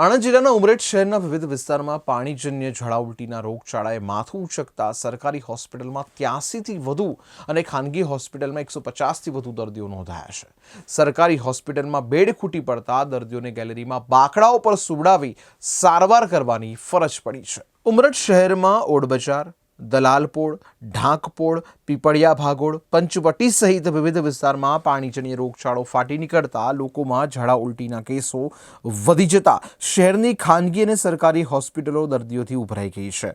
આણંદ જિલ્લાના ઉમરેઠ શહેરના વિવિધ વિસ્તારમાં પાણીજન્ય ઝાડા રોગચાળાએ માથું ઉચકતા સરકારી હોસ્પિટલમાં ત્યાસીથી વધુ અને ખાનગી હોસ્પિટલમાં એકસો પચાસથી વધુ દર્દીઓ નોંધાયા છે. સરકારી હોસ્પિટલમાં બેડ ખૂટી પડતા દર્દીઓને ગેલેરીમાં બાકડાઓ પર સુવડાવી સારવાર કરવાની ફરજ પડી છે. ઉમરેઠ શહેરમાં ઓડબજાર દલાલપોળ ઢાંકપોળ પીપળિયા ભાગોળ, પંચવટી સહિત વિવિધ વિસ્તારમાં પાણીજન્ય રોગચાળો ફાટી નીકળતા લોકોમાં ઝાડા ઉલટીના કેસો વધી જતા શહેરની ખાનગી અને સરકારી હોસ્પિટલો દર્દીઓથી ઉભરાઈ ગઈ છે.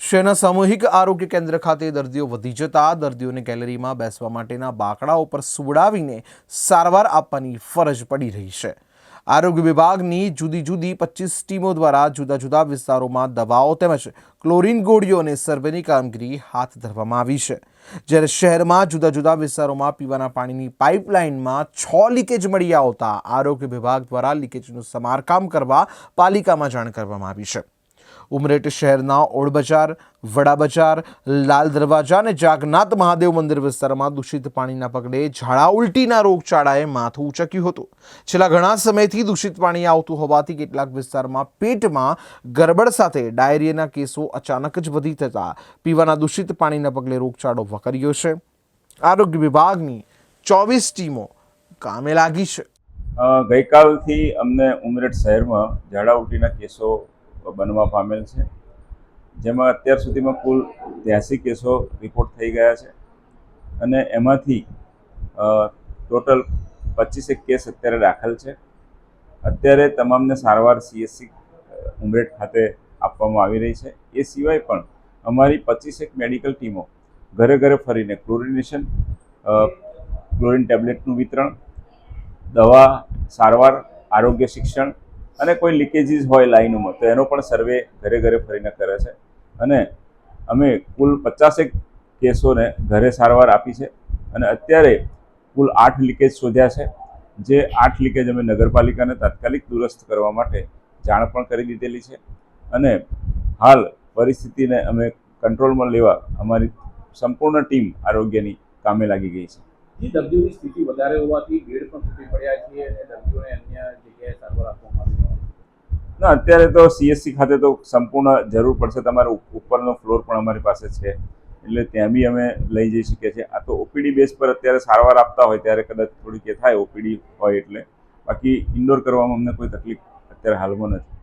શહેરના સામૂહિક આરોગ્ય કેન્દ્ર ખાતે દર્દીઓ વધી જતા દર્દીઓને ગેલેરીમાં બેસવા માટેના બાકડા પર સુવડાવીને સારવાર આપવાની ફરજ પડી રહી છે. આરોગ્ય વિભાગની જુદી જુદી પચીસ ટીમો દ્વારા જુદા જુદા વિસ્તારોમાં દવાઓ તેમજ ક્લોરીન ગોળીઓ અને સર્વેની કામગીરી હાથ ધરવામાં આવી છે. જ્યારે શહેરમાં જુદા જુદા વિસ્તારોમાં પીવાના પાણીની પાઇપલાઇનમાં છ લીકેજ મળી આવતા આરોગ્ય વિભાગ દ્વારા લીકેજનું સમારકામ કરવા પાલિકામાં જાણ કરવામાં આવી છે. ઉમરેઠ શહેરના ઓળબજાર વડા બજાર લાલ દરવાજા અને જાગનાથ મહાદેવ મંદિર વિસ્તારમાં દૂષિત પાણીના પગલે ઝાડા ઉલટીના રોગચાળાએ માથું ઉચક્યું હતું. છેલ્લા ઘણા સમયથી દૂષિત પાણી આવતું હોવાથી કેટલાક વિસ્તારમાં પેટમાં ગરબડ સાથે ડાયરિયાના કેસો અચાનક જ વધી થતા પીવાના દૂષિત પાણીના પગલે રોગચાળો વકર્યો છે. આરોગ્ય વિભાગની ચોવીસ ટીમો કામે લાગી છે. ગઈકાલથી અમને ઉમરેઠ શહેરમાં ઝાડા ઉલટીના કેસો બનવા પામેલ છે. જેમાં અત્યાર સુધીમાં કુલ ત્યાસી કેસો રિપોર્ટ થઈ ગયા છે. અને એમાંથી ટોટલ પચીસેક કેસ અત્યારે દાખલ છે. અત્યારે તમામને સારવાર સીએસસી ઉમરેઠ ખાતે આપવામાં આવી રહી છે. એ સિવાય પણ અમારી પચીસેક મેડિકલ ટીમો ઘરે ઘરે ફરીને ક્લોરિનેશન ક્લોરિન ટેબ્લેટનું વિતરણ, દવા, સારવાર, આરોગ્ય શિક્ષણ અને કોઈ લીકેજીસ હોય લાઈનોમાં, તો એનો પણ સર્વે ઘરે ઘરે ફરીને કરે છે. અને અમે કુલ પચાસેક કેસોને ઘરે સારવાર આપી છે. અને અત્યારે કુલ આઠ લીકેજ શોધ્યા છે. જે આઠ લીકેજ અમે નગરપાલિકાને તાત્કાલિક દુરસ્ત કરવા માટે જાણ પણ કરી દીધેલી છે. અને હાલ પરિસ્થિતિને અમે કંટ્રોલમાં લેવા અમારી સંપૂર્ણ ટીમ આરોગ્યની કામે લાગી ગઈ છે. સ્થિતિ વધારે હોવાથી ભીડ પણ તૂટી પડ્યા છે અને દર્દીઓને અન્ય જગ્યાએ સારવાર આપવામાં આવી છે ના, અત્યારે તો સીએસસી ખાતે તો સંપૂર્ણ જરૂર પડશે. તમારો ઉપરનો ફ્લોર પણ અમારી પાસે છે. એટલે ત્યાં બી અમે લઈ જઈ શકીએ છીએ. આ તો ઓપીડી બેઝ પર અત્યારે સારવાર આપતા હોય, ત્યારે કદાચ થોડીક એ થાય ઓપીડી હોય એટલે. બાકી ઇન્ડોર કરવામાં અમને કોઈ તકલીફ અત્યારે હાલમાં નથી.